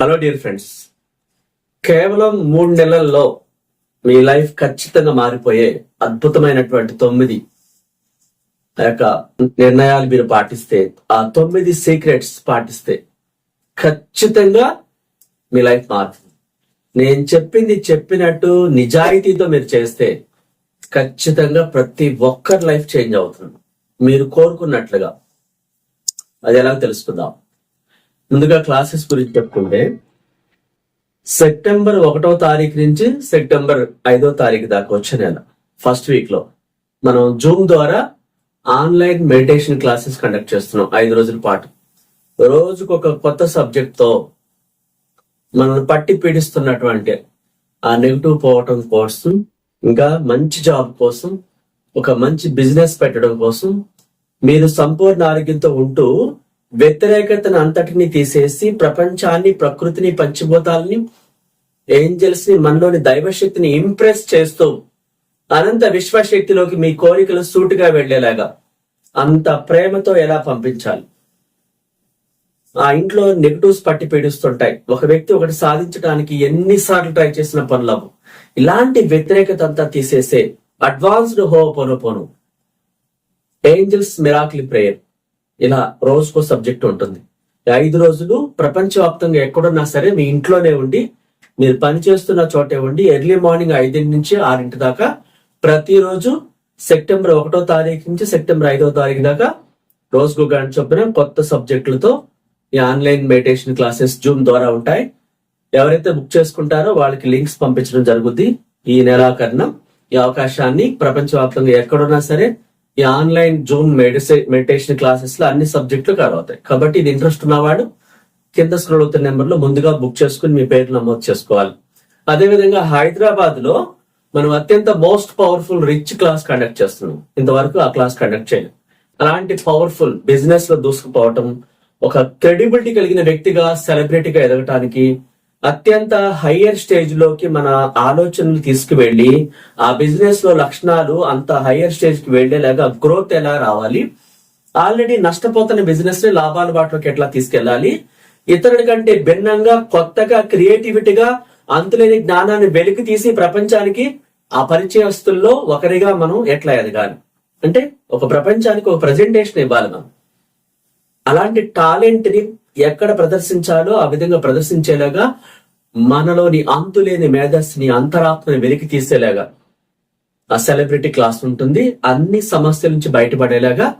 Hello dear friends కేవలం మూడు నెలల్లో మీ లైఫ్ ఖచ్చితంగా మారిపోయే అద్భుతమైనటువంటి తొమ్మిది ఆ యొక్క నిర్ణయాలు మీరు పాటిస్తే ఆ తొమ్మిది సీక్రెట్స్ పాటిస్తే ఖచ్చితంగా మీ లైఫ్ మారుతుంది. నేను చెప్పింది చెప్పినట్టు నిజాయితీతో మీరు చేస్తే ఖచ్చితంగా ప్రతి ఒక్కరి లైఫ్ చేంజ్ అవుతుంది. మీరు కోరుకున్నట్లుగా. అది ఎలా తెలుసుకుందాం? ముందుగా క్లాసెస్ గురించి చెప్పుకుంటే సెప్టెంబర్ ఒకటో తారీఖు నుంచి సెప్టెంబర్ ఐదో తారీఖు దాకా వచ్చే నెల ఫస్ట్ వీక్లో. మనం జూమ్ ద్వారా ఆన్లైన్ మెడిటేషన్ క్లాసెస్ కండక్ట్ చేస్తున్నాం ఐదు రోజుల పాటు. రోజుకు ఒక కొత్త సబ్జెక్ట్తో మనల్ని పట్టి పీడిస్తున్నటువంటి ఆ నెగిటివ్ పోవటం కోసం ఇంకా మంచి జాబ్ కోసం ఒక మంచి బిజినెస్ పెట్టడం కోసం మీరు సంపూర్ణ ఆరోగ్యంతో ఉంటూ వ్యతిరేకతను అంతటిని తీసేసి ప్రపంచాన్ని ప్రకృతిని పంచిపోతాలని ఏంజల్స్ని మనలోని దైవశక్తిని ఇంప్రెస్ చేస్తూ అనంత విశ్వశక్తిలోకి మీ కోరికలు సూటుగా వెళ్ళేలాగా అంత ప్రేమతో ఎలా పంపించాలి? ఆ ఇంట్లో నెగటివ్స్ పట్టి పీడిస్తుంటాయి. ఒక వ్యక్తి ఒకటి సాధించడానికి ఎన్నిసార్లు ట్రై చేసిన పనులవు ఇలాంటి వ్యతిరేకత అంతా తీసేసే అడ్వాన్స్డ్ హో పోను ఏంజల్స్ మిరాకిల్ ప్రేయర్. ఇలా రోజుకో సబ్జెక్ట్ ఉంటుంది. ఐదు రోజులు ప్రపంచవ్యాప్తంగా ఎక్కడున్నా సరే మీ ఇంట్లోనే ఉండి మీరు పని చేస్తున్న చోటే ఉండి ఎర్లీ మార్నింగ్ ఐదింటి నుంచి ఆరింటి దాకా ప్రతిరోజు సెప్టెంబర్ ఒకటో తారీఖు నుంచి సెప్టెంబర్ ఐదో తారీఖు దాకా రోజుకు గంట చొప్పున కొత్త సబ్జెక్టులతో ఈ ఆన్లైన్ మెడిటేషన్ క్లాసెస్ జూమ్ ద్వారా ఉంటాయి. ఎవరైతే బుక్ చేసుకుంటారో వాళ్ళకి లింక్స్ పంపించడం జరుగుద్ది. ఈ నెలాఖరున ఈ అవకాశాన్ని ప్రపంచవ్యాప్తంగా ఎక్కడున్నా సరే ఈ ఆన్లైన్ జూమ్ మెడిసే మెడిటేషన్ క్లాసెస్లో అన్ని సబ్జెక్టులు కవర్ అవుతాయి. కాబట్టి ఇది ఇంట్రెస్ట్ ఉన్నవాడు కింద స్క్రోల్ అవుతున్న నెంబర్లో ముందుగా బుక్ చేసుకుని మీ పేరు నమోదు చేసుకోవాలి. అదేవిధంగా హైదరాబాద్లో మనం అత్యంత most powerful rich class conduct చేస్తున్నాం. ఇంతవరకు ఆ క్లాస్ కండక్ట్ చేయలేదు. అలాంటి పవర్ఫుల్ బిజినెస్లో దూసుకుపోవటం ఒక క్రెడిబిలిటీ కలిగిన వ్యక్తిగా సెలబ్రిటీగా ఎదగటానికి అత్యంత హయ్యర్ స్టేజ్లోకి మన ఆలోచనలు తీసుకువెళ్ళి ఆ బిజినెస్లో లక్షణాలు అంత హయ్యర్ స్టేజ్కి వెళ్ళేలాగా గ్రోత్ ఎలా రావాలి? ఆల్రెడీ నష్టపోతున్న బిజినెస్ని లాభాల బాటలోకి ఎట్లా తీసుకెళ్ళాలి? ఇతరుడి కంటే భిన్నంగా కొత్తగా క్రియేటివిటీగా అంతులేని జ్ఞానాన్ని వెలికి తీసి ప్రపంచానికి ఆ పరిచయస్తుల్లో ఒకరిగా మనం ఎట్లా ఎదగాలి? అంటే ఒక ప్రపంచానికి ఒక ప్రజెంటేషన్ ఇవ్వాలి మనం. అలాంటి టాలెంట్ని ఎక్కడ ప్రదర్శించాలో ఆ విధంగా ప్రదర్శించేలాగా మనలోని అంతులేని మేధస్సుని అంతరాత్మని వెలికి తీసేలాగా ఆ సెలబ్రిటీ క్లాస్ ఉంటుంది. అన్ని సమస్యల నుంచి బయటపడేలాగా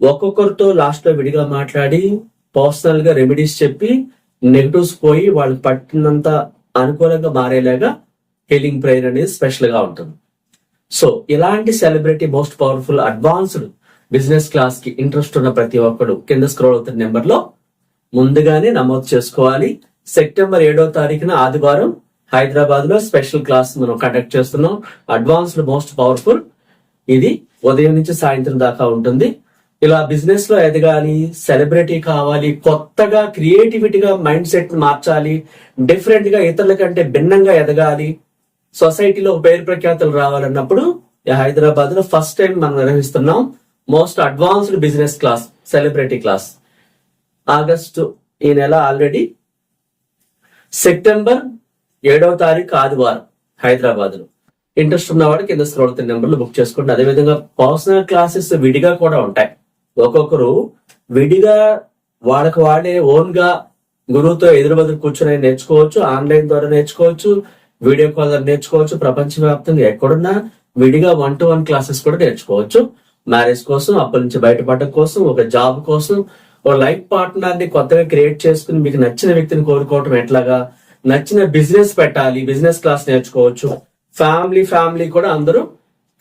ఒక్కొక్కరితో లాస్ట్లో విడిగా మాట్లాడి పర్సనల్గా రెమెడీస్ చెప్పి నెగటివ్స్ పోయి వాళ్ళు పట్టినంత అనుకూలంగా మారేలాగా హీలింగ్ ప్రేయర్ అనేది స్పెషల్గా ఉంటుంది. సో ఇలాంటి celebrity most powerful advanced business క్లాస్కి ఇంట్రెస్ట్ ఉన్న ప్రతి ఒక్కరు కింద స్క్రోల్ అవుతున్న నెంబర్లో ముందుగానే నమోదు చేసుకోవాలి. సెప్టెంబర్ ఏడో తారీఖున ఆదివారం హైదరాబాద్లో స్పెషల్ క్లాస్ మనం కండక్ట్ చేస్తున్నాం. Advanced most powerful. ఇది ఉదయం నుంచి సాయంత్రం దాకా ఉంటుంది. ఇలా బిజినెస్లో ఎదగాలి సెలబ్రిటీ కావాలి కొత్తగా క్రియేటివిటీగా మైండ్ సెట్ మార్చాలి డిఫరెంట్గా ఇతరుల కంటే భిన్నంగా ఎదగాలి సొసైటీలో పేరు ప్రఖ్యాతులు రావాలన్నప్పుడు హైదరాబాద్లో ఫస్ట్ టైం మనం నిర్వహిస్తున్నాం. Most advanced business class celebrity class. August ఈ నెల ఆల్రెడీ సెప్టెంబర్ ఏడవ తారీఖు ఆదివారం హైదరాబాద్లో ఇంట్రెస్ట్ ఉన్నవాడు కింద స్క్రోల్ నెంబర్లు బుక్ చేసుకోండి. అదేవిధంగా పర్సనల్ క్లాసెస్ విడిగా కూడా ఉంటాయి. ఒక్కొక్కరు విడిగా వాళ్ళకి వాళ్ళే ఓన్గా గురువుతో ఎదురుబదులు కూర్చొని నేర్చుకోవచ్చు ఆన్లైన్ ద్వారా నేర్చుకోవచ్చు వీడియో కాల్ ద్వారా నేర్చుకోవచ్చు. ప్రపంచవ్యాప్తంగా ఎక్కడున్నా విడిగా వన్ టు వన్ క్లాసెస్ కూడా నేర్చుకోవచ్చు. మ్యారేజ్ కోసం అప్పటి నుంచి బయటపడడం కోసం ఒక జాబ్ కోసం ఓ లైఫ్ పార్ట్నర్ని కొత్తగా క్రియేట్ చేసుకుని మీకు నచ్చిన వ్యక్తిని కోరుకోవటం ఎట్లాగా? నచ్చిన బిజినెస్ పెట్టాలి బిజినెస్ క్లాస్ నేర్చుకోవచ్చు. ఫ్యామిలీ ఫ్యామిలీ కూడా అందరూ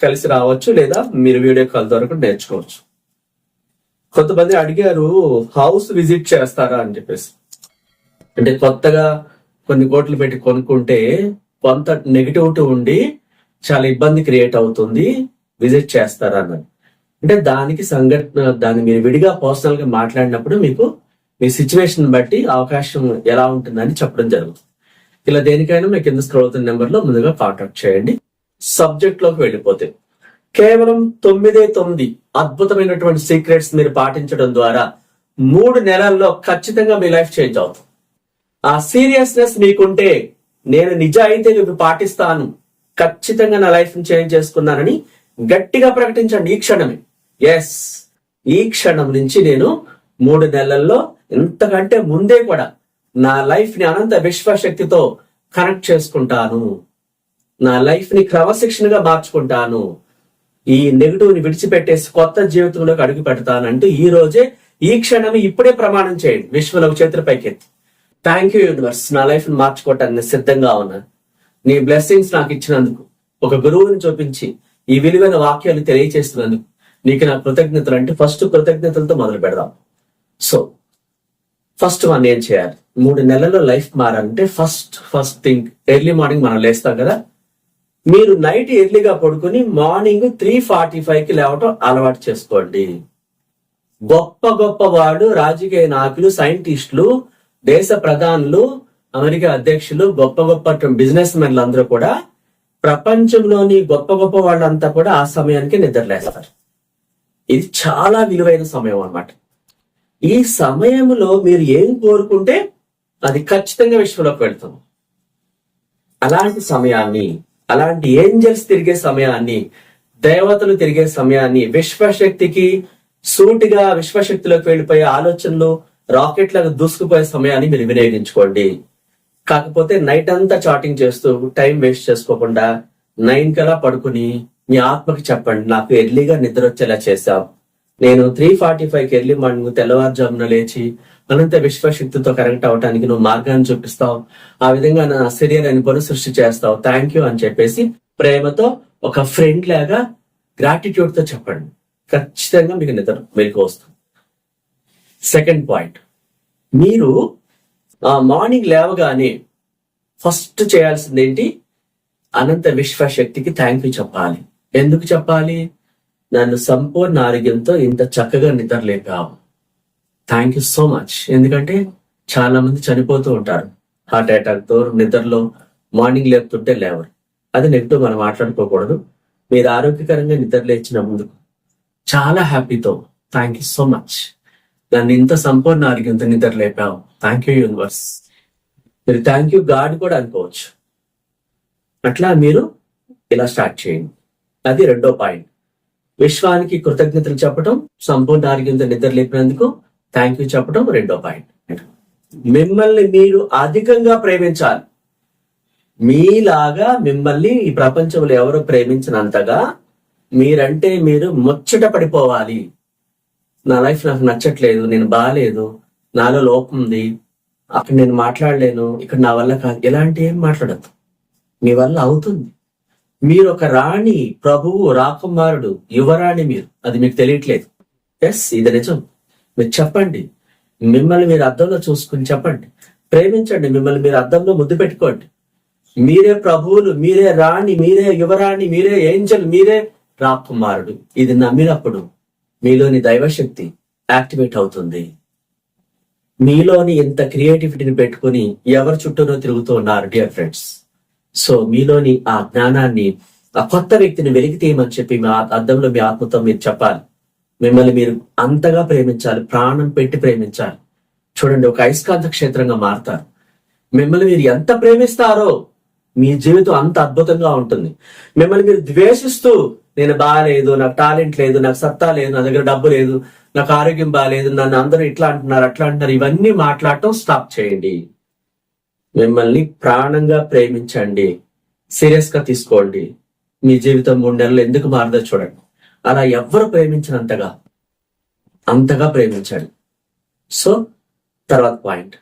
కలిసి రావచ్చు లేదా మీరు వీడియో కాల్ ద్వారా కూడా నేర్చుకోవచ్చు. కొంతమంది అడిగారు హౌస్ విజిట్ చేస్తారా? అని చెప్పేసి. అంటే కొత్తగా కొన్ని కోట్లు పెట్టి కొనుక్కుంటే కొంత నెగిటివిటీ ఉండి చాలా ఇబ్బంది క్రియేట్ అవుతుంది విజిట్ చేస్తారా అన్నది. అంటే దానికి సంఘటన దాన్ని మీరు విడిగా పర్సనల్గా మాట్లాడినప్పుడు మీకు మీ సిచ్యువేషన్ బట్టి అవకాశం ఎలా ఉంటుందని చెప్పడం జరుగుతుంది. ఇలా దేనికైనా మీకు కింద స్క్రోల్ అవుతున్న నెంబర్లో ముందుగా కాంటాక్ట్ చేయండి. సబ్జెక్ట్లోకి వెళ్ళిపోతే కేవలం తొమ్మిదే తొమ్మిది అద్భుతమైనటువంటి సీక్రెట్స్ మీరు పాటించడం ద్వారా మూడు నెలల్లో ఖచ్చితంగా మీ లైఫ్ చేంజ్ అవుతుంది. ఆ సీరియస్నెస్ మీకుంటే నేను నిజాయితీగా పాటిస్తాను. ఖచ్చితంగా నా లైఫ్ చేంజ్ చేసుకున్నానని గట్టిగా ప్రకటించండి ఈ క్షణమే. ఎస్ ఈ క్షణం నుంచి నేను మూడు నెలల్లో ఇంతకంటే ముందే కూడా నా లైఫ్ని అనంత విశ్వశక్తితో కనెక్ట్ చేసుకుంటాను. నా లైఫ్ని క్రమశిక్షణగా మార్చుకుంటాను. ఈ నెగిటివ్ని విడిచిపెట్టేసి కొత్త జీవితంలోకి అడుగు పెడతానంటూ ఈ రోజే ఈ క్షణం ఇప్పుడే ప్రమాణం చేయండి. విశ్వలో చేతుల పైకెత్తి. థ్యాంక్ యూ యూనివర్స్ నా లైఫ్ని మార్చుకోవటానికి సిద్ధంగా ఉన్నా. నీ బ్లెస్సింగ్స్ నాకు ఇచ్చినందుకు ఒక గురువుని చూపించి ఈ విలువైన వాక్యాలు తెలియచేస్తున్నందుకు. నీకు నా కృతజ్ఞతలు అంటే ఫస్ట్ కృతజ్ఞతలతో మొదలు పెడదాం. సో ఫస్ట్ వన్ ఏం చేయాలి? మూడు నెలల్లో లైఫ్ మారాలంటే first first thing early morning మనం లేస్తాం కదా? మీరు నైట్ ఎర్లీగా పడుకుని మార్నింగ్ త్రీ ఫార్టీ ఫైవ్కి లేవటం అలవాటు చేసుకోండి. గొప్ప గొప్ప వాడు రాజకీయ నాయకులు సైంటిస్టులు దేశ ప్రధానులు అమెరికా అధ్యక్షులు గొప్ప గొప్ప బిజినెస్ మెన్లు అందరూ కూడా ప్రపంచంలోని గొప్ప గొప్ప వాళ్ళంతా కూడా ఆ సమయానికి నిద్రలేస్తారు. ఇది చాలా విలువైన సమయం అన్నమాట. ఈ సమయంలో మీరు ఏం కోరుకుంటే అది ఖచ్చితంగా విశ్వలోకి వెళ్తుంది అలాంటి సమయాన్ని అలాంటి ఏంజల్స్ తిరిగే సమయాన్ని దేవతలు తిరిగే సమయాన్ని విశ్వశక్తికి సూటిగా విశ్వశక్తిలోకి వెళ్ళిపోయే ఆలోచనలు రాకెట్లకు దూసుకుపోయే సమయాన్ని మీరు వినియోగించుకోండి. కాకపోతే నైట్ అంతా చాటింగ్ చేస్తూ టైం వేస్ట్ చేసుకోకుండా నైన్ కలా పడుకుని మీ ఆత్మకి చెప్పండి. నాకు ఎర్లీగా నిద్ర వచ్చేలా చేశావు. నేను త్రీ ఫార్టీ ఫైవ్కి ఎర్లీ మార్నింగ్ తెల్లవారుజామున లేచి అనంత విశ్వశక్తితో కనెక్ట్ అవడానికి నువ్వు మార్గాన్ని చూపిస్తావు. ఆ విధంగా నా శరీరాన్ని పునః సృష్టి చేస్తావు. థ్యాంక్ యూ అని చెప్పేసి ప్రేమతో ఒక ఫ్రెండ్ లాగా గ్రాటిట్యూడ్తో చెప్పండి. ఖచ్చితంగా మీకు నిద్ర మీకు వస్తుంది. సెకండ్ పాయింట్ మీరు ఆ మార్నింగ్ లేవగానే ఫస్ట్ చేయాల్సింది ఏంటి అనంత విశ్వశక్తికి థ్యాంక్ యూ చెప్పాలి. ఎందుకు చెప్పాలి? నన్ను సంపూర్ణ ఆరోగ్యంతో ఇంత చక్కగా నిద్రలేపావు. థ్యాంక్ యూ సో మచ్ ఎందుకంటే చాలా మంది చనిపోతూ ఉంటారు. హార్ట్ అటాక్తో నిద్రలో మార్నింగ్ లేపుతుంటే లేవరు. అది నెగిటివ్ మనం మాట్లాడుకోకూడదు. మీరు ఆరోగ్యకరంగా నిద్ర లేచిన ముందు చాలా హ్యాపీతో థ్యాంక్ యూ సో మచ్ నన్ను ఇంత సంపూర్ణ ఆరోగ్యంతో నిద్ర లేపావు థ్యాంక్ యూ యూనివర్స్ మీరు థ్యాంక్ యూ గాడ్ కూడా అనుకోవచ్చు. అట్లా మీరు ఇలా స్టార్ట్ చేయండి. అది రెండో పాయింట్. విశ్వానికి కృతజ్ఞతలు చెప్పడం సంపూర్ణ ఆరోగ్యంతో నిద్ర లేపినందుకు థ్యాంక్ యూ చెప్పడం రెండో పాయింట్. మిమ్మల్ని మీరు అధికంగా ప్రేమించాలి. మీలాగా మిమ్మల్ని ఈ ప్రపంచంలో ఎవరు ప్రేమించినంతగా మీరంటే మీరు ముచ్చట పడిపోవాలి. నా లైఫ్ నాకు నచ్చట్లేదు నేను బాగాలేదు నాలో లోపం ఉంది అక్కడ నేను మాట్లాడలేను ఇక్కడ నా వల్ల కాదు ఇలాంటి ఏం మాట్లాడద్దు. మీ వల్ల అవుతుంది. మీరు ఒక రాణి ప్రభువు రాకుమారుడు యువరాణి మీరు. అది మీకు తెలియట్లేదు. ఎస్ ఇది నిజం. మీరు చెప్పండి. మిమ్మల్ని మీరు అద్దంలో చూసుకుని చెప్పండి. ప్రేమించండి. మిమ్మల్ని మీరు అద్దంలో ముద్దు పెట్టుకోండి. మీరే ప్రభువులు మీరే రాణి మీరే యువరాణి మీరే ఏంజల్ మీరే రాకుమారుడు. ఇది నమ్మినప్పుడు మీలోని దైవశక్తి యాక్టివేట్ అవుతుంది. మీలోని ఇంత క్రియేటివిటీని పెట్టుకుని ఎవరి చుట్టూనో తిరుగుతూ ఉన్నారు డియర్ ఫ్రెండ్స్. సో మీలోని ఆ జ్ఞానాన్ని ఆ కొత్త వ్యక్తిని వెలికి తీయమని చెప్పి మీ అర్థంలో అద్దంలో మీ ఆత్మతో మీరు చెప్పాలి. మిమ్మల్ని మీరు అంతగా ప్రేమించాలి ప్రాణం పెట్టి ప్రేమించాలి. చూడండి ఒక అయస్కాంత క్షేత్రంగా మారుతారు. మిమ్మల్ని మీరు ఎంత ప్రేమిస్తారో మీ జీవితం అంత అద్భుతంగా ఉంటుంది. మిమ్మల్ని మీరు ద్వేషిస్తూ నేను బాగాలేదు నాకు టాలెంట్ లేదు నాకు సత్తా లేదు నా దగ్గర డబ్బు లేదు నాకు ఆరోగ్యం బాగాలేదు నన్ను అందరూ ఇట్లా అంటున్నారు అట్లా అంటున్నారు ఇవన్నీ మాట్లాడటం స్టాప్ చేయండి. మిమ్మల్ని ప్రాణంగా ప్రేమించండి. సీరియస్గా తీసుకోండి. మీ జీవితం మూడు నెలలు ఎందుకు మారదో చూడండి. అలా ఎవ్వరు ప్రేమించినంతగా అంతగా ప్రేమించండి. సో తర్వాత పాయింట్.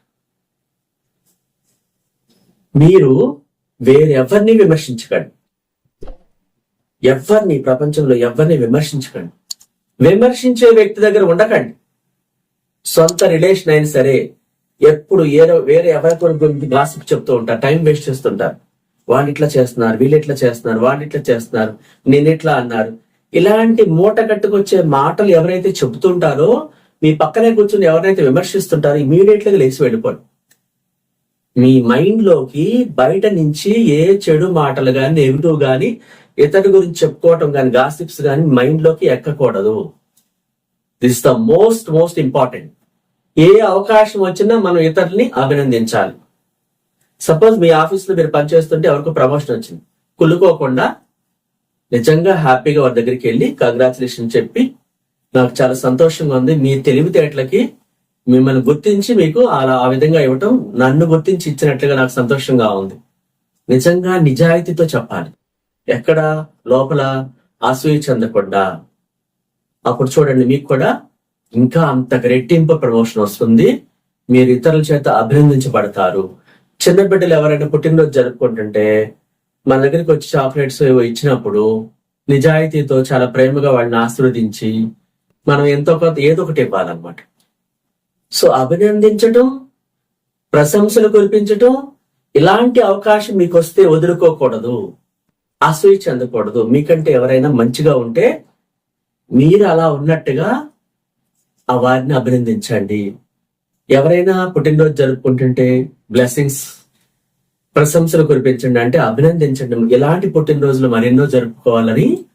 మీరు వేరెవరిని విమర్శించకండి. ఎవరిని ప్రపంచంలో ఎవరిని విమర్శించకండి. విమర్శించే వ్యక్తి దగ్గర ఉండకండి. సొంత రిలేషన్ అయినా సరే ఎప్పుడు ఏదో వేరే ఎవరితో గురించి గాసిప్ చెప్తూ ఉంటారు టైం వేస్ట్ చేస్తుంటారు. వాళ్ళు ఇట్లా చేస్తున్నారు వీళ్ళు ఇట్లా చేస్తున్నారు వాళ్ళు ఇట్లా చేస్తున్నారు నేను ఇట్లా అన్నారు. ఇలాంటి మూట కట్టుకొచ్చే మాటలు ఎవరైతే చెబుతుంటారో మీ పక్కనే కూర్చుని ఎవరైతే విమర్శిస్తుంటారో ఇమీడియట్గా లేచి వెళ్ళిపోండి. మీ మైండ్లోకి బయట నుంచి ఏ చెడు మాటలు కానీ నెగిటివ్ కానీ ఇతడి గురించి చెప్పుకోవటం కానీ గాసిప్స్ కానీ మైండ్లోకి ఎక్కకూడదు. This the most most important ఏ అవకాశం వచ్చినా మనం ఇతరుల్ని అభినందించాలి. సపోజ్ మీ ఆఫీస్లో మీరు పనిచేస్తుంటే ఎవరికి ప్రమోషన్ వచ్చింది. కుళ్ళుకోకుండా నిజంగా హ్యాపీగా వారి దగ్గరికి వెళ్ళి కంగ్రాచులేషన్ చెప్పి నాకు చాలా సంతోషంగా ఉంది. మీ తెలివితేటలకి మిమ్మల్ని గుర్తించి మీకు అలా ఆ విధంగా ఇవ్వటం నన్ను గుర్తించి ఇచ్చినట్లుగా నాకు సంతోషంగా ఉంది. నిజంగా నిజాయితీతో చెప్పాలి. ఎక్కడ లోపల అసూయ చెందకుండా అప్పుడు చూడండి మీకు కూడా ఇంకా అంత రెట్టింపు ప్రమోషన్ వస్తుంది. మీరు ఇతరుల చేత అభినందించబడతారు. చిన్న బిడ్డలు ఎవరైనా పుట్టినరోజు జరుపుకుంటుంటే మన దగ్గరికి వచ్చి చాక్లెట్స్ ఏవో ఇచ్చినప్పుడు నిజాయితీతో చాలా ప్రేమగా వాళ్ళని ఆశీర్వదించి మనం ఎంతో కొంత ఏదో ఒకటి ఇవ్వాలన్నమాట. సో అభినందించటం ప్రశంసలు కురిపించటం ఇలాంటి అవకాశం మీకు వస్తే వదులుకోకూడదు. అసూయ చెందకూడదు మీకంటే ఎవరైనా మంచిగా ఉంటే మీరు అలా ఉన్నట్టుగా ఆ వారిని అభినందించండి. ఎవరైనా పుట్టినరోజు జరుపుకుంటుంటే బ్లెస్సింగ్స్ ప్రశంసలు కురిపించండి అంటే అభినందించండి. ఇలాంటి పుట్టినరోజులు మరెన్నో జరుపుకోవాలని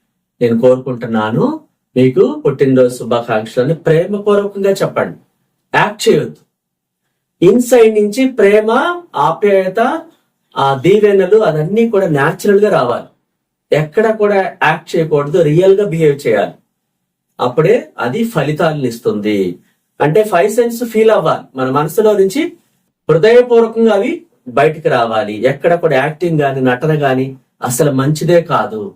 నేను కోరుకుంటున్నాను. మీకు పుట్టినరోజు శుభాకాంక్షలని ప్రేమపూర్వకంగా చెప్పండి. యాక్ట్ చేయొద్దు. ఇన్సైడ్ నుంచి ప్రేమ ఆప్యాయత ఆ దీవెనలు అదన్నీ కూడా న్యాచురల్గా రావాలి. ఎక్కడ కూడా యాక్ట్ చేయకూడదు. రియల్గా బిహేవ్ చేయాలి. అప్పుడే అది ఫలితాలను ఇస్తుంది. అంటే ఫైవ్ సెన్స్ ఫీల్ అవ్వాలి. మన మనసులో నుంచి హృదయపూర్వకంగా అవి బయటికి రావాలి. ఎక్కడ కూడా యాక్టింగ్ గాని నటన గాని అసలు మంచిదే కాదు.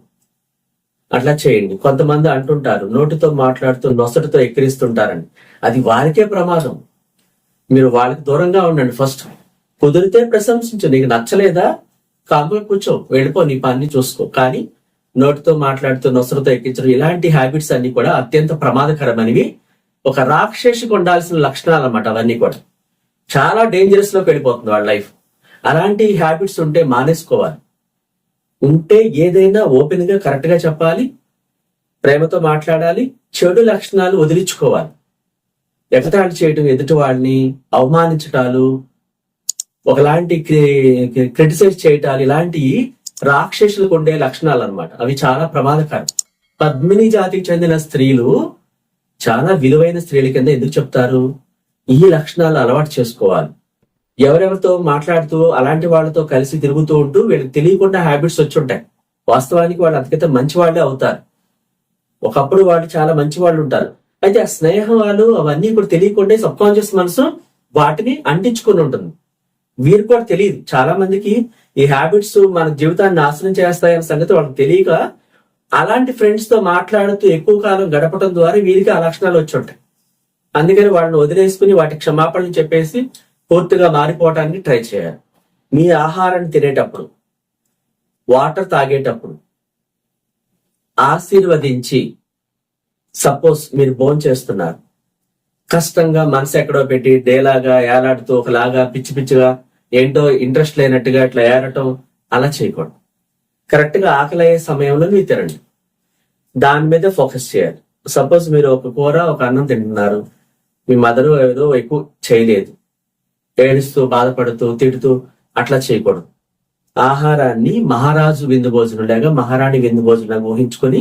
అట్లా చేయండి. కొంతమంది అంటుంటారు నోటితో మాట్లాడుతూ నొసటితో ఎక్కిరిస్తుంటారని. అది వారికే ప్రమాదం. మీరు వాళ్ళకి దూరంగా ఉండండి ఫస్ట్ కుదిరితే ప్రశంసించు. నీకు నచ్చలేదా? కాముగా కూర్చో. వెళ్ళిపో. నీ పని చూసుకో. కానీ నోటితో మాట్లాడుతూ నొసరుతో ఎక్కించడం ఇలాంటి హ్యాబిట్స్ అన్ని కూడా అత్యంత ప్రమాదకరమైనవి. ఒక రాక్షసికి ఉండాల్సిన లక్షణాలు అన్నమాట అవన్నీ కూడా. చాలా డేంజరస్లోకి వెళ్ళిపోతుంది వాళ్ళ లైఫ్ అలాంటి హ్యాబిట్స్ ఉంటే మానేసుకోవాలి. ఉంటే ఏదైనా ఓపెన్గా కరెక్ట్గా చెప్పాలి. ప్రేమతో మాట్లాడాలి. చెడు లక్షణాలు వదిలించుకోవాలి. ఎగతాళి చేయటం ఎదుటి వాళ్ళని అవమానించటాలు ఒకలాంటి క్రిటిసైజ్ చేయటాలు ఇలాంటి రాక్షసులకు ఉండే లక్షణాలు అన్నమాట అవి చాలా ప్రమాదకరం. పద్మిని జాతికి చెందిన స్త్రీలు చాలా విలువైన స్త్రీల కింద ఎందుకు చెప్తారు? ఈ లక్షణాలు అలవాటు చేసుకోవాలి. ఎవరెవరితో మాట్లాడుతూ అలాంటి వాళ్ళతో కలిసి తిరుగుతూ ఉంటూ వీళ్ళకి తెలియకుండా హ్యాబిట్స్ వచ్చి ఉంటాయి. వాస్తవానికి వాళ్ళు అంతకైతే మంచి వాళ్ళే అవుతారు. ఒకప్పుడు వాళ్ళు చాలా మంచి వాళ్ళు ఉంటారు. అయితే ఆ స్నేహాలు అవన్నీ ఇప్పుడు తెలియకుండా సబ్ కాన్షియస్ మనసు వాటిని అంటించుకుని ఉంటుంది. వీరు కూడా తెలియదు. చాలా మందికి ఈ హ్యాబిట్స్ మన జీవితాన్ని నాశనం చేస్తాయన్న సంగతి వాళ్ళకి తెలియక అలాంటి ఫ్రెండ్స్తో మాట్లాడుతూ ఎక్కువ కాలం గడపడం ద్వారా వీరికి ఆ లక్షణాలు వచ్చి ఉంటాయి. అందుకని వాళ్ళని వదిలేసుకుని వాటి క్షమాపణలు చెప్పేసి పూర్తిగా మారిపోవటానికి ట్రై చేయాలి. మీ ఆహారాన్ని తినేటప్పుడు వాటర్ తాగేటప్పుడు ఆశీర్వదించి సపోజ్ మీరు భోజనం చేస్తున్నారు. కష్టంగా మనసు ఎక్కడో పెట్టి డేలాగా ఏలాడుతూ ఒకలాగా పిచ్చి పిచ్చిగా ఏంటో ఇంట్రెస్ట్ లేనట్టుగా ఇట్లా ఏరటం అలా చేయకూడదు. కరెక్ట్గా ఆకలి అయ్యే సమయంలో మీరు తినండి. దాని మీద ఫోకస్ చేయాలి. సపోజ్ మీరు ఒక కూర ఒక అన్నం తింటున్నారు. మీ మదర్ ఏదో ఎక్కువ చేయలేదు. ఏడుస్తూ బాధపడుతూ తిడుతూ అట్లా చేయకూడదు. ఆహారాన్ని మహారాజు విందు భోజనం లేక మహారాణి విందు భోజనం ఊహించుకొని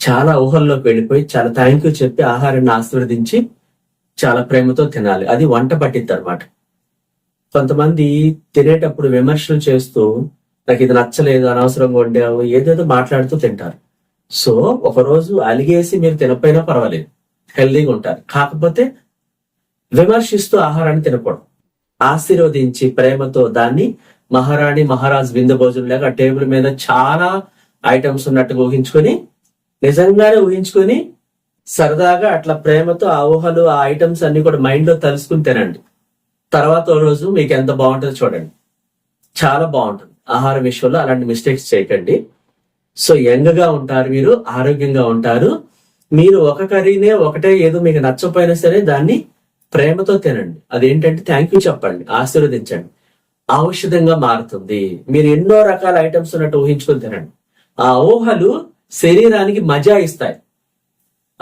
చాలా ఊహల్లోకి వెళ్ళిపోయి చాలా థ్యాంక్ యూ చెప్పి ఆహారాన్ని ఆశీర్వదించి చాలా ప్రేమతో తినాలి. అది వంట పట్టిద్ది అనమాట కొంతమంది తినేటప్పుడు విమర్శలు చేస్తూ నాకు ఇది నచ్చలేదు అనవసరంగా వండావు ఏదేదో మాట్లాడుతూ తింటారు. సో ఒకరోజు అలిగేసి మీరు తినకపోయినా పర్వాలేదు. హెల్దీగా ఉంటారు. కాకపోతే విమర్శిస్తూ ఆహారాన్ని తినకూడదు. ఆశీర్వదించి ప్రేమతో దాన్ని మహారాణి మహారాజ్ విందు భోజనం లేక టేబుల్ మీద చాలా ఐటమ్స్ ఉన్నట్టుగా ఊహించుకొని నిజంగానే ఊహించుకొని సరదాగా అట్లా ప్రేమతో ఆ ఊహలు ఆ ఐటమ్స్ అన్ని కూడా మైండ్లో తలుసుకుని తినండి. తర్వాత రోజు మీకు ఎంత బాగుంటుందో చూడండి. చాలా బాగుంటుంది. ఆహార విషయంలో అలాంటి మిస్టేక్స్ చేయకండి. సో యంగ్గా ఉంటారు మీరు ఆరోగ్యంగా ఉంటారు. మీరు ఒక కర్రీనే ఒకటే ఏదో మీకు నచ్చకపోయినా సరే దాన్ని ప్రేమతో తినండి. అదేంటంటే థ్యాంక్ యూ చెప్పండి ఆశీర్వదించండి. ఔషధంగా మారుతుంది. మీరు ఎన్నో రకాల ఐటమ్స్ ఉన్నట్టు ఊహించుకొని తినండి. ఆ ఊహలు శరీరానికి మజా ఇస్తాయి.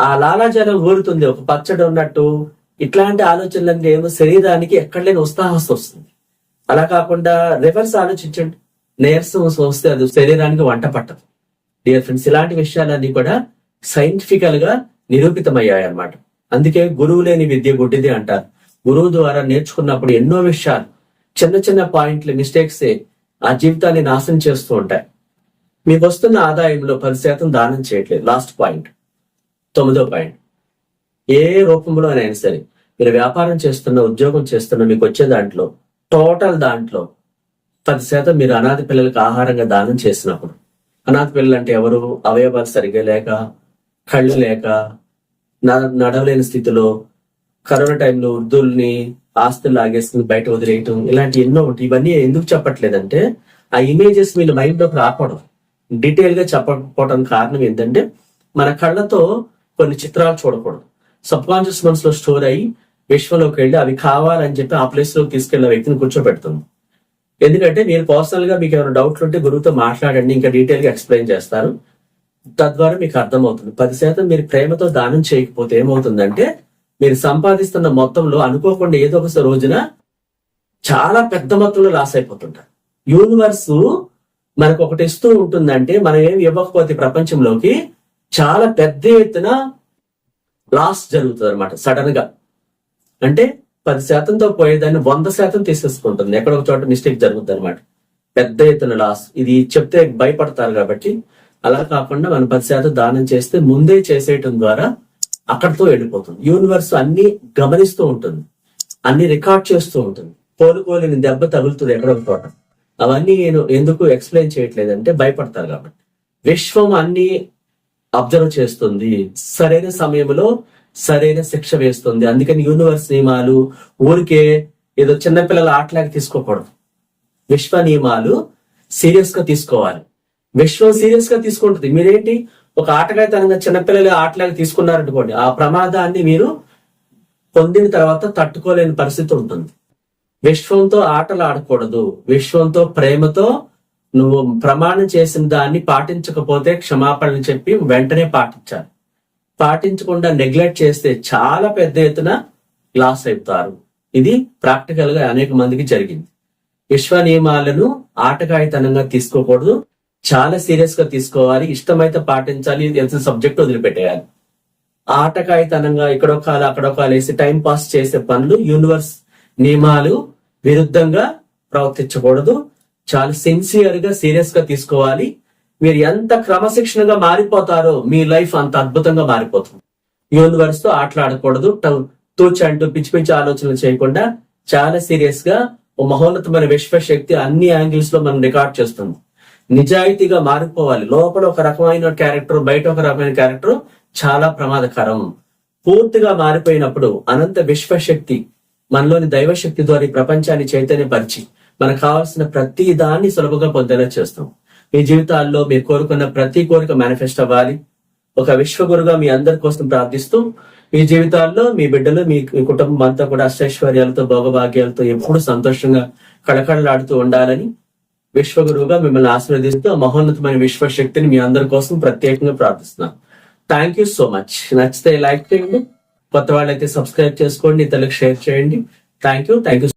ఆ లాలాజలం ఊరుతుంది. ఒక పచ్చడి ఉన్నట్టు ఇట్లాంటి ఆలోచనలన్నీ ఏమో శరీరానికి ఎక్కడ లేని ఉత్సాహం వస్తుంది. అలా కాకుండా రివర్స్ ఆలోచించండి. నీరసం వస్తే అది శరీరానికి వంట పట్టదు. డియర్ ఫ్రెండ్స్ ఇలాంటి విషయాలన్నీ కూడా సైంటిఫికల్గా నిరూపితమయ్యాయి అన్నమాట అందుకే గురువు లేని విద్య గుడ్డిది అంటారు. గురువు ద్వారా నేర్చుకున్నప్పుడు ఎన్నో విషయాలు చిన్న చిన్న పాయింట్లు మిస్టేక్స్ ఆ జీవితాన్ని నాశనం చేస్తూ ఉంటాయి. మీకు వస్తున్న ఆదాయంలో పది శాతం దానం చేయట్లేదు. లాస్ట్ పాయింట్ తొమ్మిదో పాయింట్ ఏ రూపంలో అయినా సరే మీరు వ్యాపారం చేస్తున్న ఉద్యోగం చేస్తున్న మీకు వచ్చే దాంట్లో టోటల్ దాంట్లో పది శాతం మీరు అనాథ పిల్లలకు ఆహారంగా దానం చేసినప్పుడు అనాథ పిల్లలు అంటే ఎవరు? అవయవాలు సరిగ్గా లేక కళ్ళు లేక న- నడవలేని స్థితిలో కరోనా టైంలో వృద్ధుల్ని ఆస్తులు లాగేసుకుని బయట వదిలేయటం ఇలాంటి ఎన్నో ఉంటాయి. ఇవన్నీ ఎందుకు చెప్పట్లేదంటే ఆ ఇమేజెస్ వీళ్ళ మైండ్లోకి రాకపోవడం. డీటెయిల్గా డీటెయిల్గా చెప్పకపోవడం కారణం ఏంటంటే మన కళ్ళతో కొన్ని చిత్రాలు చూడకూడదు. సబ్ కాన్షియస్ మనసులో స్టోర్ అయ్యి విశ్వంలోకి వెళ్ళి అవి కావాలని చెప్పి ఆ ప్లేస్లోకి తీసుకెళ్ళిన వ్యక్తిని కూర్చోబెడుతుంది. ఎందుకంటే మీరు పర్సనల్గా మీకు ఏమైనా డౌట్లు ఉంటే గురువుతో మాట్లాడండి ఇంకా డీటెయిల్గా ఎక్స్ప్లెయిన్ చేస్తారు. తద్వారా మీకు అర్థమవుతుంది. పది శాతం మీరు ప్రేమతో దానం చేయకపోతే ఏమవుతుందంటే మీరు సంపాదిస్తున్న మొత్తంలో అనుకోకుండా ఏదో ఒక రోజున చాలా పెద్ద మొత్తంలో లాస్ అయిపోతుంటారు. యూనివర్స్ మనకు ఒకటి ఇస్తూ ఉంటుందంటే మనం ఏమి ఇవ్వకపోతే ప్రపంచంలోకి చాలా పెద్ద ఎత్తున లాస్ జరుగుతుంది అనమాట సడన్గా అంటే పది శాతంతో పోయేదాన్ని వంద శాతం తీసేసుకుంటుంది. ఎక్కడ ఒక చోట మిస్టేక్ జరుగుతుంది అనమాట పెద్ద ఎత్తున లాస్. ఇది చెప్తే భయపడతారు కాబట్టి అలా కాకుండా మనం పది శాతం దానం చేస్తే ముందే చేసేయటం ద్వారా అక్కడితో వెళ్ళిపోతుంది. యూనివర్స్ అన్ని గమనిస్తూ ఉంటుంది. అన్ని రికార్డ్ చేస్తూ ఉంటుంది. కోలుకోలేని దెబ్బ తగులుతుంది ఎక్కడ ఒక చోట. అవన్నీ నేను ఎందుకు ఎక్స్ప్లెయిన్ చేయట్లేదంటే భయపడతారు కాబట్టి. విశ్వం అన్ని అబ్జర్వ్ చేస్తుంది. సరైన సమయంలో సరైన శిక్ష వేస్తుంది. అందుకని యూనివర్స్ నియమాలు ఊరికే ఏదో చిన్నపిల్లల ఆటలాగా తీసుకోకూడదు. విశ్వ నియమాలు సీరియస్గా తీసుకోవాలి. విశ్వం సీరియస్గా తీసుకుంటుంది. మీరేంటి? ఒక ఆటగాయతనంగా చిన్నపిల్లలు ఆటలాగా తీసుకున్నారనుకోండి ఆ ప్రమాదాన్ని మీరు పొందిన తర్వాత తట్టుకోలేని పరిస్థితి ఉంటుంది. విశ్వంతో ఆటలు ఆడకూడదు. విశ్వంతో ప్రేమతో నువ్వు ప్రమాణం చేసిన దాన్ని పాటించకపోతే క్షమాపణలు చెప్పి వెంటనే పాటించాలి. పాటించకుండా నెగ్లెక్ట్ చేస్తే చాలా పెద్ద ఎత్తున లాస్ అవుతారు ఇది ప్రాక్టికల్గా అనేక మందికి జరిగింది. విశ్వ నియమాలను ఆటకాయతనంగా తీసుకోకూడదు. చాలా సీరియస్గా తీసుకోవాలి. ఇష్టమైతే పాటించాలి. ఎంత సబ్జెక్ట్ వదిలిపెట్టేయాలి. ఆటకాయితనంగా ఇక్కడో కాలు అక్కడో కాలు వేసి టైం పాస్ చేసే పనులు యూనివర్స్ నియమాలు విరుద్ధంగా ప్రవర్తించకూడదు. చాలా సిన్సియర్గా సీరియస్గా తీసుకోవాలి. మీరు ఎంత క్రమశిక్షణగా మారిపోతారో మీ లైఫ్ అంత అద్భుతంగా మారిపోతుంది. యూనివర్స్తో ఆటలాడకూడదు. ట- తూచంటూ పిచ్చి పిచ్చి ఆలోచనలు చేయకుండా చాలా సీరియస్గా ఓ మహోన్నతమైన విశ్వశక్తి అన్ని యాంగిల్స్లో మనం రికార్డ్ చేస్తుంది నిజాయితీగా మారిపోవాలి. లోపల ఒక రకమైన క్యారెక్టర్ బయట ఒక రకమైన క్యారెక్టర్ చాలా ప్రమాదకరం. పూర్తిగా మారిపోయినప్పుడు అనంత విశ్వశక్తి మనలోని దైవశక్తి ద్వారా ఈ ప్రపంచాన్ని చైతన్యపరిచి మనకు కావాల్సిన ప్రతి దాన్ని సులభంగా పొందేలా చేస్తాం. మీ జీవితాల్లో మీరు కోరుకున్న ప్రతి కోరిక మేనిఫెస్ట్ అవ్వాలి. ఒక విశ్వగురుగా మీ అందరి కోసం ప్రార్థిస్తూ మీ జీవితాల్లో మీ బిడ్డలు మీ కుటుంబం అంతా కూడా అష్టైశ్వర్యాలతో భోగభాగ్యాలతో ఎప్పుడు సంతోషంగా కళకళలాడుతూ ఉండాలని విశ్వగురువుగా మిమ్మల్ని ఆశీర్వదిస్తూ మహోన్నతమైన విశ్వశక్తిని మీ అందరి కోసం ప్రత్యేకంగా ప్రార్థిస్తున్నాను థ్యాంక్ యూ సో మచ్ నచ్చితే లైక్ చేయండి. కొత్త వాళ్ళైతే సబ్స్క్రైబ్ చేసుకోండి. ఇతరులకు షేర్ చేయండి. Thank you thank you